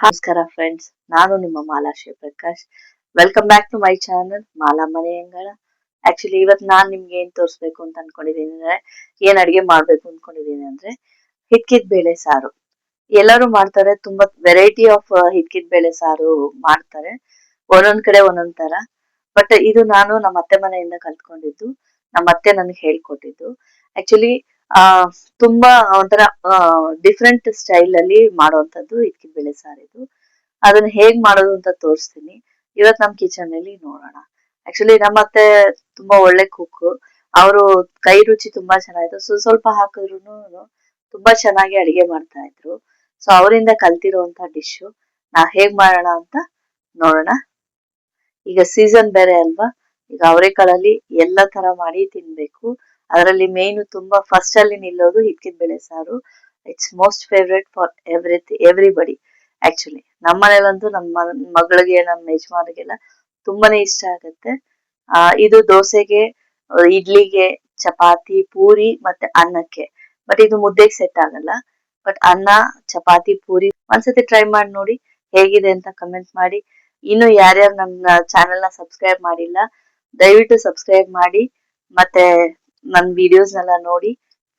ನಮಸ್ಕಾರ ಫ್ರೆಂಡ್ಸ್ ನಾನು ನಿಮ್ಮ Mala Shivaprakash. Welcome back to my channel Mala ಮನೆ ಅಂಗಳ. ಆಕ್ಚುಲಿ ಇವತ್ತು ನಾನ್ ನಿಮ್ಗೆ ಏನ್ ತೋರಿಸ್ಬೇಕು ಅಂತ ಅನ್ಕೊಂಡಿದ್ದೀನಿ ಅಂದ್ರೆ, ಏನ್ ಅಡಿಗೆ ಮಾಡ್ಬೇಕು ಅನ್ಕೊಂಡಿದ್ದೀನಿ ಅಂದ್ರೆ ಹಿಟ್ಕಿದ ಬೇಳೆ ಸಾರು. ಎಲ್ಲರೂ ಮಾಡ್ತಾರೆ, ತುಂಬಾ ವೆರೈಟಿ ಆಫ್ ಹಿಟ್ಕಿದ ಬೇಳೆ ಸಾರು ಮಾಡ್ತಾರೆ. ಒಂದೊಂದ್ ಕಡೆ ಒಂದೊಂದ್ ತರ. ಬಟ್ ಇದು ನಾನು ನಮ್ಮ ಅತ್ತೆ ಮನೆಯಿಂದ ಕಲ್ತ್ಕೊಂಡಿದ್ದು. ನಮ್ಮ ಅತ್ತೆ ನನಗೆ ಹೇಳ್ಕೊಟ್ಟಿದ್ದು. ಆಕ್ಚುಲಿ ಆ, ತುಂಬಾ ಒಂಥರ ಡಿಫ್ರೆಂಟ್ ಸ್ಟೈಲ್ ಅಲ್ಲಿ ಮಾಡುವಂತದ್ದು ಇದಕ್ಕೆ ಬೆಳೆ ಸಾರಿದು ಅದನ್ನ ಹೇಗ್ ಮಾಡೋದು ಅಂತ ತೋರಿಸ್ತೀನಿ. ಇವತ್ ನಮ್ ಕಿಚನ್ ಅಲ್ಲಿ ನೋಡೋಣ. ಆಕ್ಚುಲಿ ನಮ್ಮ ಅತ್ತೆ ತುಂಬಾ ಒಳ್ಳೆ ಕುಕ್ ಅವರು ಕೈ ರುಚಿ ತುಂಬಾ ಚೆನ್ನಾಗಿತ್ತು. ಸೊ, ಸ್ವಲ್ಪ ಹಾಕಿದ್ರು ತುಂಬಾ ಚೆನ್ನಾಗಿ ಅಡಿಗೆ ಮಾಡ್ತಾ ಇದ್ರು. ಸೊ ಅವರಿಂದ ಕಲ್ತಿರುವಂತ ಡಿಶ್ ನಾ ಹೇಗ್ ಮಾಡೋಣ ಅಂತ ನೋಡೋಣ. ಈಗ ಸೀಸನ್ ಬೇರೆ ಅಲ್ವಾ? ಈಗ ಅವರೆಕಾಳಲ್ಲಿ ಎಲ್ಲ ತರ ಮಾಡಿ ತಿನ್ಬೇಕು. ಅದರಲ್ಲಿ ಮೇನ್ ತುಂಬಾ ಫಸ್ಟ್ ಅಲ್ಲಿ ನಿಲ್ಲೋದು ಹಿಕ್ಕಿದ ಬೇಳೆ ಸಾರು. It's most favourite for every everybody actually ನಮ್ಮ ಮನೇಲಂತೂ ನಮ್ಮ ಮಗಳಿಗೆ ನಮ್ಮ ಯಜಮಾನಿಗೆಲ್ಲ ತುಂಬಾನೇ ಇಷ್ಟ ಆಗುತ್ತೆ. ಆ, ಇದು ದೋಸೆಗೆ, ಇಡ್ಲಿಗೆ, ಚಪಾತಿ, ಪೂರಿ ಮತ್ತೆ ಅನ್ನಕ್ಕೆ. ಬಟ್ ಇದು ಮುದ್ದೆಗೆ ಸೆಟ್ ಆಗಲ್ಲ. ಬಟ್ ಅನ್ನ, ಚಪಾತಿ, ಪೂರಿ ಒಂದ್ಸತಿ ಟ್ರೈ ಮಾಡಿ ನೋಡಿ ಹೇಗಿದೆ ಅಂತ ಕಮೆಂಟ್ ಮಾಡಿ. ಇನ್ನು ಯಾರ್ಯಾರು ನಮ್ಮ ಚಾನೆಲ್ನ ಸಬ್ಸ್ಕ್ರೈಬ್ ಮಾಡಿಲ್ಲ, ದಯವಿಟ್ಟು ಸಬ್ಸ್ಕ್ರೈಬ್ ಮಾಡಿ. ಮತ್ತೆ ನನ್ನ ವಿಡಿಯೋಸ್ ವಿಡಿಯೋಸ್ನೆಲ್ಲ ನೋಡಿ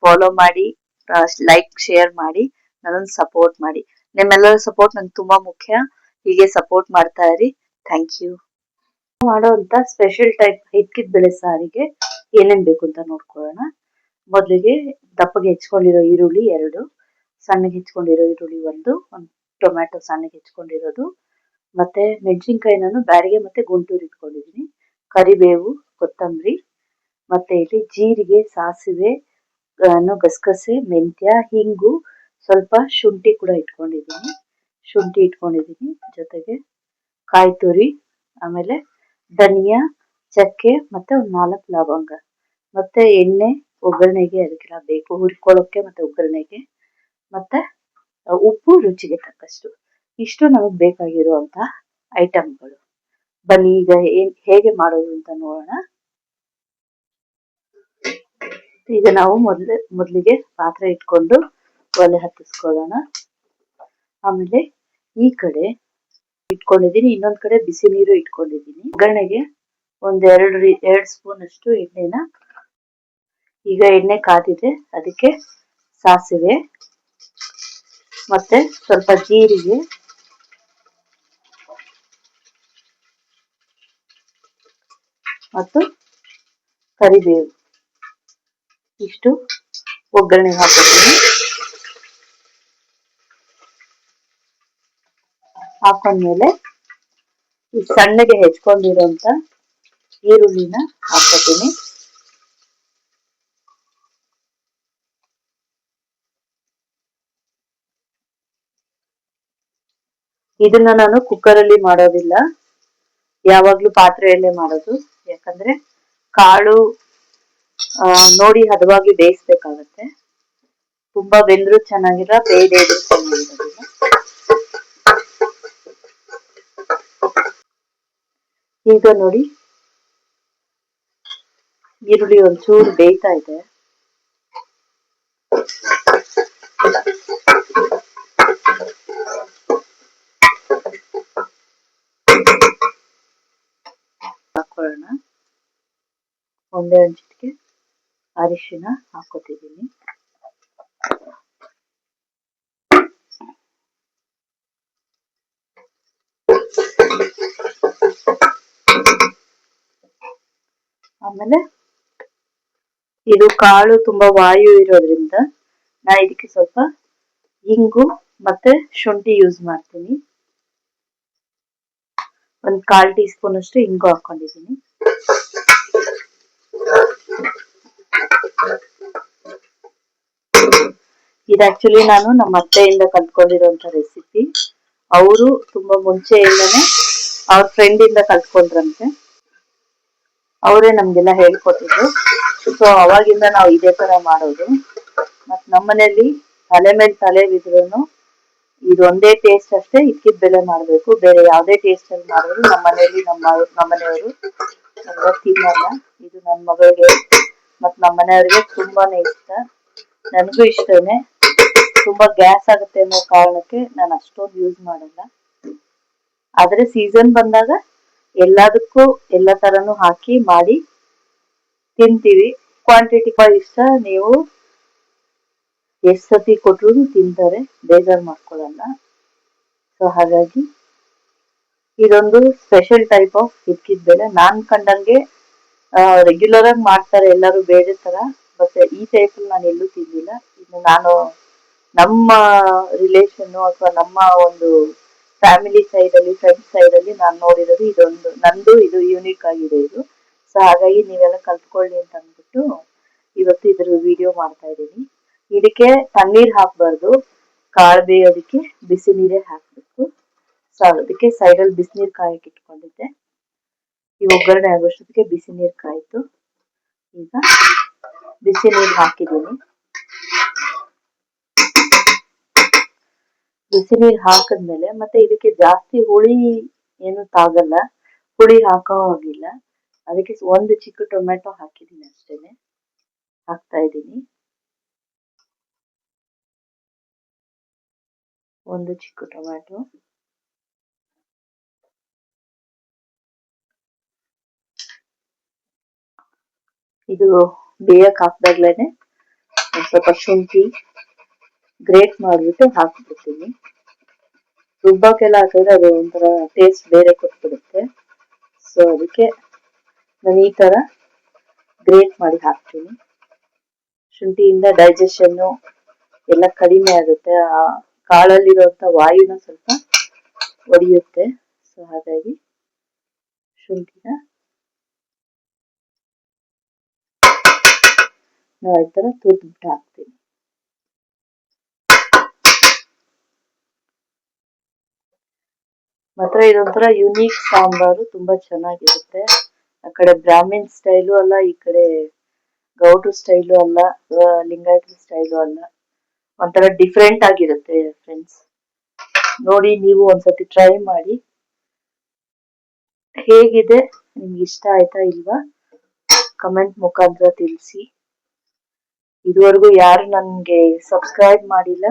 ಫಾಲೋ ಮಾಡಿ ಲೈಕ್ ಶೇರ್ ಮಾಡಿ ನನ್ನನ್ನು ಸಪೋರ್ಟ್ ಮಾಡಿ. ನಿಮ್ಮೆಲ್ಲರ ಸಪೋರ್ಟ್ ನಂಗೆ ತುಂಬಾ ಮುಖ್ಯ. ಹೀಗೆ ಸಪೋರ್ಟ್ ಮಾಡ್ತಾ ಇರಿ. ಥ್ಯಾಂಕ್ ಯು ಮಾಡೋಂತ ಸ್ಪೆಷಲ್ ಟೈಪ್ ಹಿಕ್ಕಿದ ಬೆಳೆ ಸಾರಿಗೆ ಏನೇನ್ ಬೇಕು ಅಂತ ನೋಡ್ಕೊಳ್ಳೋಣ. ಮೊದಲಿಗೆ ದಪ್ಪಗೆ ಹೆಚ್ಕೊಂಡಿರೋ ಈರುಳ್ಳಿ ಎರಡು, ಸಣ್ಣಗೆ ಹೆಚ್ಕೊಂಡಿರೋ ಈರುಳ್ಳಿ ಒಂದು ಒಂದು ಟೊಮ್ಯಾಟೊ ಸಣ್ಣಗೆ ಹೆಚ್ಕೊಂಡಿರೋದು. ಮತ್ತೆ ಮೆಣಸಿನ್ಕಾಯಿ ನಾನು ಬ್ಯಾರಿಗೆ ಮತ್ತೆ ಗುಂಟೂರು ಇಟ್ಕೊಂಡಿದ್ದೀನಿ ಕರಿಬೇವು, ಕೊತ್ತಂಬರಿ ಮತ್ತೆ ಇಲ್ಲಿ ಜೀರಿಗೆ, ಸಾಸಿವೆ ಗಸಗಸೆ, ಮೆಂತ್ಯ, ಹಿಂಗು, ಸ್ವಲ್ಪ ಶುಂಠಿ ಕೂಡ ಇಟ್ಕೊಂಡಿದ್ದೀನಿ. ಶುಂಠಿ ಇಟ್ಕೊಂಡಿದ್ದೀನಿ ಜೊತೆಗೆ ಕಾಯಿ ತುರಿ, ಆಮೇಲೆ ಧನಿಯಾ, ಚಕ್ಕೆ ಮತ್ತೆ ಒಂದು ನಾಲ್ಕು ಲವಂಗ. ಮತ್ತೆ ಎಣ್ಣೆ, ಒಗ್ಗರಣೆಗೆ ಅದಕ್ಕೆಲ್ಲ ಬೇಕು. ಹುರ್ಕೊಳ್ಳೋಕ್ಕೆ ಮತ್ತೆ ಒಗ್ಗರಣೆಗೆ. ಮತ್ತೆ ಉಪ್ಪು ರುಚಿಗೆ ತಕ್ಕಷ್ಟು. ಇಷ್ಟು ನಮಗೆ ಬೇಕಾಗಿರುವಂತ ಐಟಮ್ಗಳು. ಬನ್ನಿ ಈಗ ಹೇಗೆ ಮಾಡೋದು ಅಂತ ನೋಡೋಣ. ಈಗ ನಾವು ಮೊದಲೇ, ಮೊದಲಿಗೆ ಪಾತ್ರೆ ಇಟ್ಕೊಂಡು ಒಲೆ ಹತ್ತಿಸ್ಕೊಳ್ಳೋಣ. ಆಮೇಲೆ ಈ ಕಡೆ ಇಟ್ಕೊಂಡಿದ್ದೀನಿ, ಇನ್ನೊಂದು ಕಡೆ ಬಿಸಿ ನೀರು ಇಟ್ಕೊಂಡಿದ್ದೀನಿ. ಒಗ್ಗರಣೆಗೆ ಒಂದ್ ಎರಡು ಎರಡ್ ಸ್ಪೂನ್ ಅಷ್ಟು ಎಣ್ಣೆನ. ಈಗ ಎಣ್ಣೆ ಕಾದಿದೆ, ಅದಕ್ಕೆ ಸಾಸಿವೆ ಮತ್ತೆ ಸ್ವಲ್ಪ ಜೀರಿಗೆ. ಮತ್ತು ಕರಿಬೇವು. ಇಷ್ಟು ಒಗ್ಗರಣೆ ಹಾಕೋತೀನಿ ಹಾಕೊಂಡ್ಮೇಲೆ ಈ ಸಣ್ಣಗೆ ಹೆಚ್ಕೊಂಡಿರೋಂತ ಈರುಳ್ಳಿನ ಹಾಕೋತೀನಿ ಇದನ್ನ ನಾನು ಕುಕ್ಕರ್ ಅಲ್ಲಿ ಮಾಡೋದಿಲ್ಲ. ಯಾವಾಗ್ಲೂ ಪಾತ್ರೆಯಲ್ಲೇ ಮಾಡೋದು. ಯಾಕಂದ್ರೆ ಕಾಳು ನೋಡಿ ಹದವಾಗಿ ಬೇಯಿಸ್ಬೇಕಾಗತ್ತೆ. ತುಂಬಾ ಬೆಂದ್ರು ಚೆನ್ನಾಗಿಲ್ಲ ಚೆನ್ನಾಗಿರೋದಿಲ್ಲ ಈಗ ನೋಡಿ, ಈರುಳ್ಳಿ ಒಂಚೂರು ಬೇಯ್ತಾ ಇದೆ. ಹಾಕೊಳ್ಳೋಣ. ಒಂದೇ ಅರಿಶಿನ ಹಾಕೋತಿದ್ದೀನಿ. ಆಮೇಲೆ ಇದು ಕಾಳು ತುಂಬಾ ವಾಯು ಇರೋದ್ರಿಂದ ನಾ ಇದಕ್ಕೆ ಸ್ವಲ್ಪ ಇಂಗು ಮತ್ತೆ ಶುಂಠಿ ಯೂಸ್ ಮಾಡ್ತೀನಿ. ಒಂದ್ ಕಾಲ್ ಟೀ ಸ್ಪೂನ್ ಅಷ್ಟು ಇಂಗು ಹಾಕೊಂಡಿದ್ದೀನಿ. ಇದು ಆಕ್ಚುಲಿ ನಾನು ನಮ್ಮ ಅತ್ತೆಯಿಂದ ಕಲ್ತ್ಕೊಂಡಿರುವಂತ ರೆಸಿಪಿ ಅವರು ತುಂಬಾ ಮುಂಚೆಯಿಂದನೇ ಅವ್ರ ಫ್ರೆಂಡ್ ಇಂದ ಕಲ್ತ್ಕೊಂಡ್ರಂತೆ. ಅವರೇ ನಮ್ಗೆಲ್ಲ ಹೇಳ್ಕೊಟ್ಟಿದ್ರು. ಸೊ ಅವಾಗಿಂದ ನಾವು ಇದೇ ತರ ಮಾಡೋದು. ಮತ್ ನಮ್ಮನೇಲಿ ತಲೆ ಮೇಲೆ ತಲೆ ಬಿದ್ರು ಇದೊಂದೇ ಟೇಸ್ಟ್ ಅಷ್ಟೇ ಇಕ್ಕಿದ ಬೆಲೆ ಮಾಡ್ಬೇಕು. ಬೇರೆ ಯಾವ್ದೇ ಟೇಸ್ಟ್ ಅಲ್ಲಿ ಮಾಡಿದ್ರು ನಮ್ಮ ಮನೆಯಲ್ಲಿ ನಮ್ಮ ನಮ್ಮನೆಯವರು ತಿನ್ನಲ್ಲ. ಇದು ನನ್ನ ಮಗಳಿಗೆ, ಮತ್ತೆ ನಮ್ಮ ಮನೆಯವ್ರಿಗೆ ತುಂಬಾನೇ ಇಷ್ಟ. ನನಗೂ ಇಷ್ಟನೇ. ತುಂಬಾ ಗ್ಯಾಸ್ ಆಗುತ್ತೆ ಅನ್ನೋ ಕಾರಣಕ್ಕೆ ನಾನು ಅಷ್ಟೊಂದು ಯೂಸ್ ಮಾಡಲ್ಲ. ಆದ್ರೆ ಸೀಸನ್ ಬಂದಾಗ ಎಲ್ಲದಕ್ಕೂ ಎಲ್ಲ ತರನು ಹಾಕಿ ಮಾಡಿ ತಿಂತೀವಿ. ಕ್ವಾಂಟಿಟಿ ಇಷ್ಟ ನೀವು ಎಷ್ಟು ಸತಿ ಕೊಟ್ರು ತಿಂತಾರೆ, ಬೇಜಾರು ಮಾಡ್ಕೊಳ್ಳಲ್ಲ ಸೊ ಹಾಗಾಗಿ ಇದೊಂದು ಸ್ಪೆಷಲ್ ಟೈಪ್ ಆಫ್ ಹಿಕ್ಕಿದ ಬೇಳೆ ನಾನ್ ಕಂಡಂಗೆ ರೆಗ್ಯುಲರ್ ಆಗಿ ಮಾಡ್ತಾರೆ ಎಲ್ಲರೂ ಬೇರೆ ತರ ಬಟ್ ಈ ಟೈಪ್ ನಾನು ಎಲ್ಲೂ ತಿಂದಿಲ್ಲ. ಇನ್ನು ನಾನು ನಮ್ಮ ರಿಲೇಷನ್ ಅಥವಾ ನಮ್ಮ ಒಂದು ಫ್ಯಾಮಿಲಿ ಸೈಡ್ ಅಲ್ಲಿ ಫ್ರೆಂಡ್ಸ್ ಸೈಡ್ ಅಲ್ಲಿ ನಾನು ನೋಡಿರೋದು ಇದೊಂದು, ನಂದು ಇದು ಯೂನಿಕ್ ಆಗಿದೆ ಇದು. ಸೊ ಹಾಗಾಗಿ ನೀವೆಲ್ಲ ಕಲ್ತ್ಕೊಳ್ಳಿ ಅಂತ ಅಂದ್ಬಿಟ್ಟು ಇವತ್ತು ಇದ್ರ ವಿಡಿಯೋ ಮಾಡ್ತಾ ಇದ್ದೀನಿ. ಇದಕ್ಕೆ ತಣ್ಣೀರ್ ಹಾಕ್ಬಾರ್ದು, ಕಾಳು ಬೇಯೋದಕ್ಕೆ ಬಿಸಿ ನೀರೇ ಹಾಕ್ಬೇಕು. ಸೊ ಅದಕ್ಕೆ ಸೈಡಲ್ಲಿ ಬಿಸಿನೀರ್ ಕಾಯಕ್ಕೆ ಇಟ್ಕೊಂಡಿದ್ದೆ. ಈ ಒಗ್ಗರಣೆ ಆಗೋಷ್ಟೊತ್ತಿಗೆ ಬಿಸಿ ನೀರು ಕಾಯ್ತು. ಈಗ ಬಿಸಿ ನೀರು ಹಾಕಿದ್ದೀನಿ. ಬಿಸಿ ನೀರು ಹಾಕಿದ್ಮೇಲೆ ಮತ್ತೆ ಇದಕ್ಕೆ ಜಾಸ್ತಿ ಹುಳಿ ಏನು ತಾಗಲ್ಲ. ಹುಳಿ ಹಾಕೋ ಹಾಗಿಲ್ಲ. ಅದಕ್ಕೆ ಒಂದು ಚಿಕ್ಕ ಟೊಮೆಟೊ ಹಾಕಿದ್ದೀನಿ ಅಷ್ಟೇನೆ. ಹಾಕ್ತಾ ಇದ್ದೀನಿ. ಒಂದು ಚಿಕ್ಕ ಟೊಮ್ಯಾಟೊ. ಇದು ಬೇಯಕ್ ಹಾಕ್ದಾಗ್ಲೇನೆ. ಸ್ವಲ್ಪ ಶುಂಠಿ. ಗ್ರೇಟ್ ಮಾಡ್ಬಿಟ್ಟು ಹಾಕಿಬಿಡ್ತೀನಿ. ರುಬ್ಬಕ್ಕೆಲ್ಲ ಹಾಕಿದ್ರೆ ಅದು ಒಂಥರ ಟೇಸ್ಟ್ ಬೇರೆ ಕೊಟ್ಬಿಡುತ್ತೆ. ಸೊ ಅದಕ್ಕೆ ನಾನು ಈ ಥರ ಗ್ರೇಟ್ ಮಾಡಿ ಹಾಕ್ತೀನಿ. ಶುಂಠಿಯಿಂದ ಡೈಜೆಷನ್ನು ಎಲ್ಲ ಕಡಿಮೆ ಆಗುತ್ತೆ. ಆ ಕಾಳಲ್ಲಿರುವಂಥ ವಾಯುನ ಸ್ವಲ್ಪ ಒಡೆಯುತ್ತೆ. ಸೊ ಹಾಗಾಗಿ ಶುಂಠಿನ ನಾವು ಈ ಥರ ತುರ್ದ್ಬಿಟ್ಟು ಹಾಕ್ತೀನಿ ಮಾತ್ರ ಇದೊಂಥರ ಯುನೀಕ್ ಸಾಂಬಾರು, ತುಂಬಾ ಚೆನ್ನಾಗಿರುತ್ತೆ. ಆ ಕಡೆ ಬ್ರಾಹ್ಮಿನ್ ಸ್ಟೈಲು ಅಲ್ಲ, ಈ ಕಡೆ ಗೌಡ್ರು ಸ್ಟೈಲು ಅಲ್ಲ ಲಿಂಗಾಯತ ಸ್ಟೈಲು ಅಲ್ಲ. ಒಂಥರ ಡಿಫ್ರೆಂಟ್ ಆಗಿರುತ್ತೆ ಫ್ರೆಂಡ್ಸ್ ನೋಡಿ ನೀವು ಒಂದ್ಸತಿ ಟ್ರೈ ಮಾಡಿ. ಹೇಗಿದೆ? ನಿಮ್ಗೆ ಇಷ್ಟ ಆಯ್ತಾ ಇಲ್ವಾ? ಕಮೆಂಟ್ ಮುಖಾಂತರ ತಿಳಿಸಿ. ಇದುವರೆಗೂ ಯಾರು ನನಗೆ ಸಬ್ಸ್ಕ್ರೈಬ್ ಮಾಡಿಲ್ಲ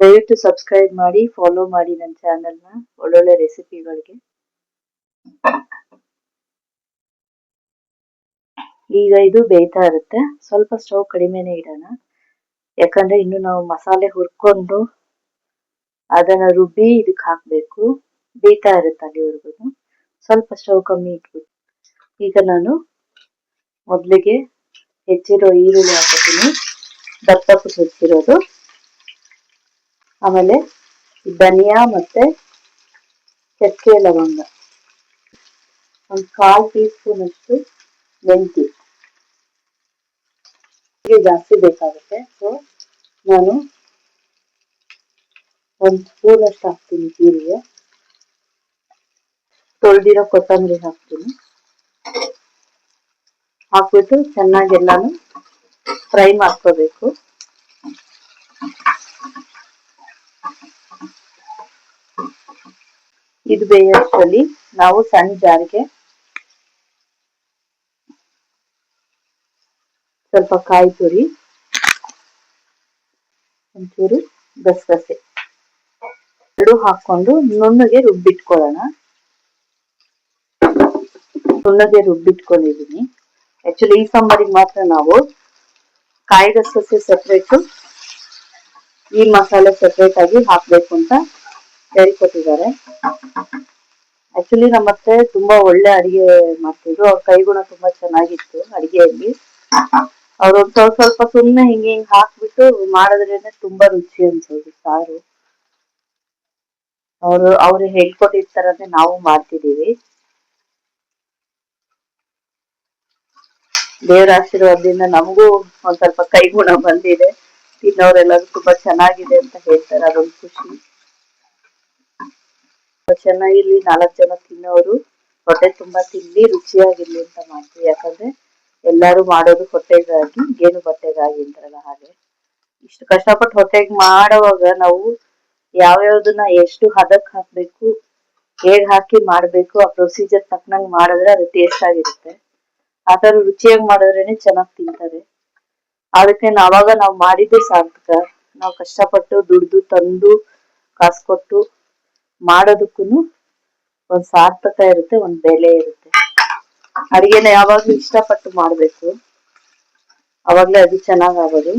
ದಯವಿಟ್ಟು ಸಬ್ಸ್ಕ್ರೈಬ್ ಮಾಡಿ ಫಾಲೋ ಮಾಡಿ ನನ್ನ ಚಾನಲ್ನ ಒಳ್ಳೊಳ್ಳೆ ರೆಸಿಪಿಗಳಿಗೆ ಈಗ ಇದು ಬೇಯ್ತಾ ಇರುತ್ತೆ. ಸ್ವಲ್ಪ ಸ್ಟವ್ ಕಡಿಮೆನೇ ಇಡೋಣ. ಯಾಕಂದ್ರೆ ಇನ್ನು ನಾವು ಮಸಾಲೆ ಹುರ್ಕೊಂಡು ಅದನ್ನ ರುಬ್ಬಿ ಇದಕ್ಕೆ ಹಾಕಬೇಕು. ಬೇಯ್ತಾ ಇರುತ್ತೆ ಅಲ್ಲಿವರೆಗೂ ಸ್ವಲ್ಪ ಸ್ಟವ್ ಕಮ್ಮಿ ಇಟ್ಬಿಟ್ಟು ಈಗ ನಾನು ಮೊದಲಿಗೆ ಹೆಚ್ಚಿರೋ ಈರುಳ್ಳಿ ಹಾಕೋತೀನಿ ದಪ್ಪ ಹೆಚ್ಚಿರೋದು. ಆಮೇಲೆ ಧನಿಯಾ ಮತ್ತೆ ಚಕ್ಕೆ ಲವಂಗ. ಒಂದು ಕಾಲು ಟೀ ಸ್ಪೂನ್ ಅಷ್ಟು ಮೆಂತಿ ಜಾಸ್ತಿ ಬೇಕಾಗುತ್ತೆ. ಸೊ ನಾನು ಒಂದು ಸ್ಪೂನ್ ಹಾಕ್ತೀನಿ ಜೀರಿಗೆ. ತೊಳೆದಿರೋ ಕೊತ್ತಂಬರಿ ಹಾಕ್ತೀನಿ. ಹಾಕ್ಬಿಟ್ಟು ಚೆನ್ನಾಗಿ ಎಲ್ಲಾನು ಫ್ರೈ ಮಾಡ್ಕೋಬೇಕು. ಇದು ಬೇಯೋಷ್ಟರಲ್ಲಿ ನಾವು ಸಣ್ಣ ಜಾರಿಗೆ ಸ್ವಲ್ಪ ಕಾಯಿ ತುರಿ, ಒಂಚೂರು ಗಸಗಸೆ. ಎರಡು ಹಾಕೊಂಡು ನುಣ್ಣಗೆ ರುಬ್ಬಿಟ್ಕೊಳ್ಳೋಣ. ನುಣ್ಣಗೆ ರುಬ್ಬಿಟ್ಕೊಂಡಿದೀನಿ ಆಕ್ಚುಲಿ ಈ ಸಾಂಬಾರಿಗೆ ಮಾತ್ರ ನಾವು ಕಾಯಿ ಗಸಗಸೆ ಸಪ್ರೇಟು ಈ ಮಸಾಲೆ ಸೆಪರೇಟ್ ಆಗಿ ಹಾಕ್ಬೇಕು ಅಂತ ಹೇಳ್ಕೊಟ್ಟಿದ್ದಾರೆ ಆಕ್ಚುಲಿ ನಮ್ಮ ಅತ್ತೆ ತುಂಬಾ ಒಳ್ಳೆ ಅಡಿಗೆ ಮಾಡ್ತಿದ್ರು. ಅವ್ರ ಕೈಗುಣ ತುಂಬಾ ಚೆನ್ನಾಗಿತ್ತು ಅಡಿಗೆಯಲ್ಲಿ. ಅವ್ರು ಸ್ವಲ್ಪ ಸ್ವಲ್ಪ ಸುಮ್ಮನೆ ಹಿಂಗೆ ಹಿಂಗ್ ಹಾಕ್ಬಿಟ್ಟು ಮಾಡಿದ್ರೇನೆ ತುಂಬಾ ರುಚಿ ಅನ್ಸೋದು, ಸಾರು. ಅವರು, ಅವ್ರು ಹೇಳ್ಕೊಟ್ಟಿರ್ತಾರನೆ ನಾವು ಮಾಡ್ತಿದೀವಿ ದೇವರ ಆಶೀರ್ವಾದದಿಂದ ನಮಗೂ ಒಂದ್ ಸ್ವಲ್ಪ ಕೈಗುಣ ಬಂದಿದೆ. ತಿನ್ನೋರೆಲ್ಲರೂ ತುಂಬಾ ಚೆನ್ನಾಗಿದೆ ಅಂತ ಹೇಳ್ತಾರೆ, ಅದೊಂದು ಖುಷಿ. ಚೆನ್ನಾಗಿರ್ಲಿ, ನಾಲ್ಕು ಜನ ತಿನ್ನೋರು, ಹೊಟ್ಟೆ ತುಂಬಾ ತಿನ್ಲಿ, ರುಚಿಯಾಗಿರ್ಲಿ ಅಂತ ಮಾಡ್ತೀವಿ. ಯಾಕಂದ್ರೆ ಎಲ್ಲಾರು ಮಾಡೋದು ಹೊಟ್ಟೆಗಾಗಿ, ಗೇನು ಬಟ್ಟೆಗಾಗಿ ಅಂತಾರಲ್ಲ ಹಾಗೆ. ಇಷ್ಟು ಕಷ್ಟಪಟ್ಟು ಹೊಟ್ಟೆಗೆ ಮಾಡುವಾಗ ನಾವು ಯಾವ್ಯಾವ್ದನ್ನ ಎಷ್ಟು ಹದಕ್ ಹಾಕ್ಬೇಕು, ಹೇಗ್ ಹಾಕಿ ಮಾಡ್ಬೇಕು, ಆ ಪ್ರೊಸೀಜರ್ ತಕ್ಕನಂಗ್ ಮಾಡಿದ್ರೆ ಅದು ಟೇಸ್ಟ್ ಆಗಿರುತ್ತೆ. ಆತರ ರುಚಿಯಾಗಿ ಮಾಡಿದ್ರೇನೆ ಚೆನ್ನಾಗಿ ತಿಂತಾರೆ. ಅದಕ್ಕೆ ನಾವಾಗ ನಾವು ಮಾಡಿದ್ದೆ ಸಾರ್ಥಕ. ನಾವು ಕಷ್ಟಪಟ್ಟು ದುಡ್ದು ತಂದು, ಕಾಸು ಕೊಟ್ಟು ಮಾಡೋದಕ್ಕೂ ಒಂದು ಸಾರ್ಥಕ ಇರುತ್ತೆ, ಒಂದು ಬೆಲೆ ಇರುತ್ತೆ. ಅಡಿಗೆನ ಯಾವಾಗ್ಲೂ ಇಷ್ಟಪಟ್ಟು ಮಾಡ್ಬೇಕು. ಅವಾಗಲೇ ಅದು ಚೆನ್ನಾಗ್ ಆಗೋದು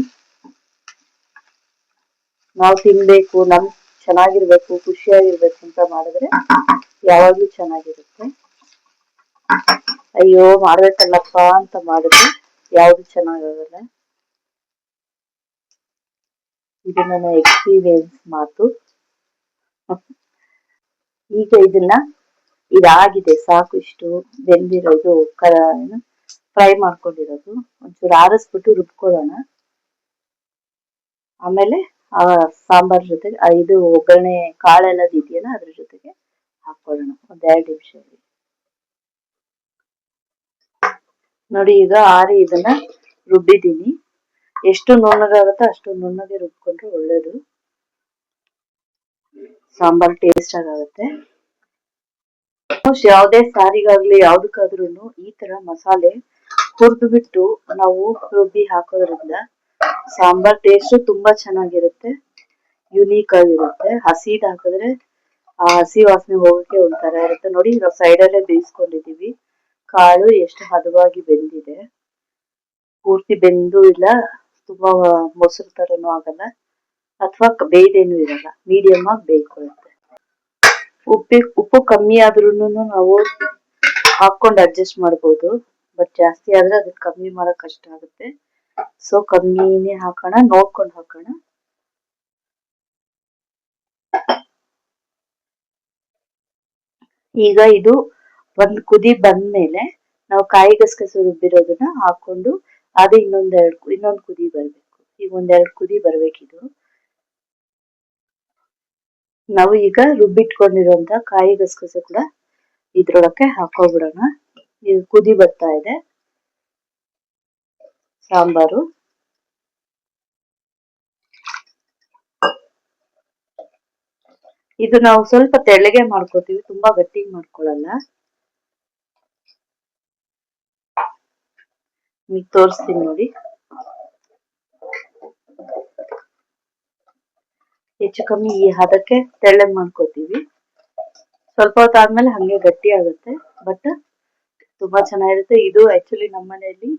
ನಾವು ತಿನ್ಬೇಕು, ನಮ್ ಚೆನ್ನಾಗಿರ್ಬೇಕು, ಖುಷಿಯಾಗಿರ್ಬೇಕು ಅಂತ ಮಾಡಿದ್ರೆ ಯಾವಾಗ್ಲೂ ಚೆನ್ನಾಗಿರುತ್ತೆ. ಅಯ್ಯೋ, ಮಾಡ್ಬೇಕಲ್ಲಪ್ಪ ಅಂತ ಮಾಡಿದ್ರೆ ಯಾವ್ದು ಚೆನ್ನಾಗಾಗಲ್ಲ. ಇದು ನನ್ನ ಎಕ್ಸ್ಪೀರಿಯನ್ಸ್ ಮಾತು. ಈಗ ಇದನ್ನ ಇದಾಗಿದೆ, ಸಾಕು ಇಷ್ಟು ಬೆಂದಿರೋದು ಕರ ಫ್ರೈ ಮಾಡ್ಕೊಂಡಿರೋದು. ಒಂಚೂರು ಆರಿಸ್ಬಿಟ್ಟು ರುಬ್ಕೊಳ್ಳೋಣ. ಆಮೇಲೆ ಆ ಸಾಂಬಾರ್ ಜೊತೆಗೆ ಇದು ಒಗ್ಗರಣೆ ಕಾಳೆಲ್ಲ ಇದೆಯಲ್ಲ ಅದ್ರ ಜೊತೆಗೆ ಹಾಕೊಳ್ಳೋಣ ಒಂದ್ ಎರಡು ನಿಮಿಷ ನೋಡಿ, ಈಗ ಆರಿ ಇದನ್ನ ರುಬ್ಬಿದ್ದೀನಿ. ಎಷ್ಟು ನುಣ್ಣಗಾಗುತ್ತೋ ಅಷ್ಟು ನುಣ್ಣಗೆ ರುಬ್ಕೊಂಡ್ರೆ ಒಳ್ಳೇದು. ಸಾಂಬಾರ್ ಟೇಸ್ಟ್ ಆಗುತ್ತೆ ಯಾವುದೇ ಸಾರಿಗಾಗ್ಲಿ ಯಾವ್ದಕ್ಕಾದ್ರೂ ಈ ತರ ಮಸಾಲೆ ಹುರಿದು ಬಿಟ್ಟು ನಾವು ರುಬ್ಬಿ ಹಾಕೋದ್ರಿಂದ ಸಾಂಬಾರ್ ಟೇಸ್ಟ್ ತುಂಬಾ ಚೆನ್ನಾಗಿರುತ್ತೆ. ಯುನೀಕ್ ಆಗಿರುತ್ತೆ. ಹಸಿದ್ ಹಾಕಿದ್ರೆ ಆ ಹಸಿ ವಾಸನೆ ಹೋಗಕ್ಕೆ ಒಂಥರ ಇರುತ್ತೆ. ನೋಡಿ, ನಾವು ಸೈಡ್ ಅಲ್ಲೇ ಬೇಯಿಸ್ಕೊಂಡಿದೀವಿ. ಕಾಳು ಎಷ್ಟು ಹದವಾಗಿ ಬೆಂದಿದೆ. ಪೂರ್ತಿ ಬೆಂದು ಇಲ್ಲ, ತುಂಬಾ ಮೊಸರು ತರನು ಆಗಲ್ಲ. ಅಥವಾ ಬೇಯ್ದೇನು ಇರಲ್ಲ. ಮೀಡಿಯಂ ಆಗಿ ಬೇಯ್ಕೊಳ್ಳುತ್ತೆ ಉಪ್ಪಿ, ಉಪ್ಪು ಕಮ್ಮಿ ಆದ್ರೂ ನಾವು ಹಾಕೊಂಡು ಅಡ್ಜಸ್ಟ್ ಮಾಡ್ಬೋದು. ಬಟ್ ಜಾಸ್ತಿ ಆದ್ರೆ ಅದಕ್ಕೆ ಕಮ್ಮಿ ಮಾಡಕ್ ಕಷ್ಟ ಆಗುತ್ತೆ. ಸೊ ಕಮ್ಮಿನೇ ಹಾಕೋಣ, ನೋಡ್ಕೊಂಡು ಹಾಕೋಣ. ಈಗ ಇದು ಒಂದ್ ಕುದಿ ಬಂದ್ಮೇಲೆ ನಾವು ಕಾಯಿ ಗಸಗಸೆ ರುಬ್ಬಿರೋದನ್ನ ಹಾಕೊಂಡು, ಅದು ಇನ್ನೊಂದೆರಡು ಇನ್ನೊಂದು ಕುದಿ ಬರ್ಬೇಕು. ಈಗ ಒಂದೆರಡು ಕುದಿ ಬರ್ಬೇಕಿದು. ನಾವು ಈಗ ರುಬ್ಬಿಟ್ಕೊಂಡಿರುವಂತ ಕಾಯಿ ಗಸಗಸೆ ಕೂಡ ಇದ್ರೊಳಕ್ಕೆ ಹಾಕೋಬಿಡೋಣ. ಈಗ ಕುದಿ ಬರ್ತಾ ಇದೆ. ಸಾಂಬಾರು. ಇದು ನಾವು ಸ್ವಲ್ಪ ತೆಳ್ಳಗೆ ಮಾಡ್ಕೋತೀವಿ, ತುಂಬಾ ಗಟ್ಟಿಗೆ ಮಾಡ್ಕೊಳಲ್ಲ. ಈಗ ತೋರಿಸ್ತೀನಿ ನೋಡಿ. ಹೆಚ್ಚು ಕಮ್ಮಿ ಈ ಹದಕ್ಕೆ ತೆಳ್ಳಗೆ ಮಾಡ್ಕೋತೀವಿ. ಸ್ವಲ್ಪ ಹೊತ್ತಾದ್ಮೇಲೆ ಹಂಗೆ ಗಟ್ಟಿ ಆಗುತ್ತೆ. ಬಟ್ ತುಂಬಾ ಚೆನ್ನಾಗಿರುತ್ತೆ. ಇದು ಆಕ್ಚುಲಿ ನಮ್ಮ ಮನೆಯಲ್ಲಿ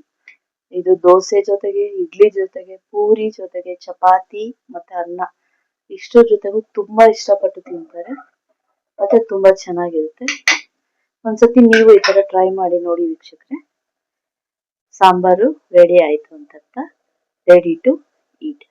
ಇದು ದೋಸೆ ಜೊತೆಗೆ, ಇಡ್ಲಿ ಜೊತೆಗೆ, ಪೂರಿ ಜೊತೆಗೆ, ಚಪಾತಿ ಮತ್ತೆ ಅನ್ನ ಇಷ್ಟರ ಜೊತೆಗೂ ತುಂಬಾ ಇಷ್ಟಪಟ್ಟು ತಿಂತಾರೆ. ಮತ್ತೆ ತುಂಬಾ ಚೆನ್ನಾಗಿರುತ್ತೆ. ಒಂದ್ಸತಿ ನೀವು ಈ ತರ ಟ್ರೈ ಮಾಡಿ ನೋಡಿ ವೀಕ್ಷಕ್ರೆ. ಸಾಂಬಾರು ರೆಡಿ ಆಯ್ತು ಅಂತ ರೆಡಿ ಟು ಈಟ್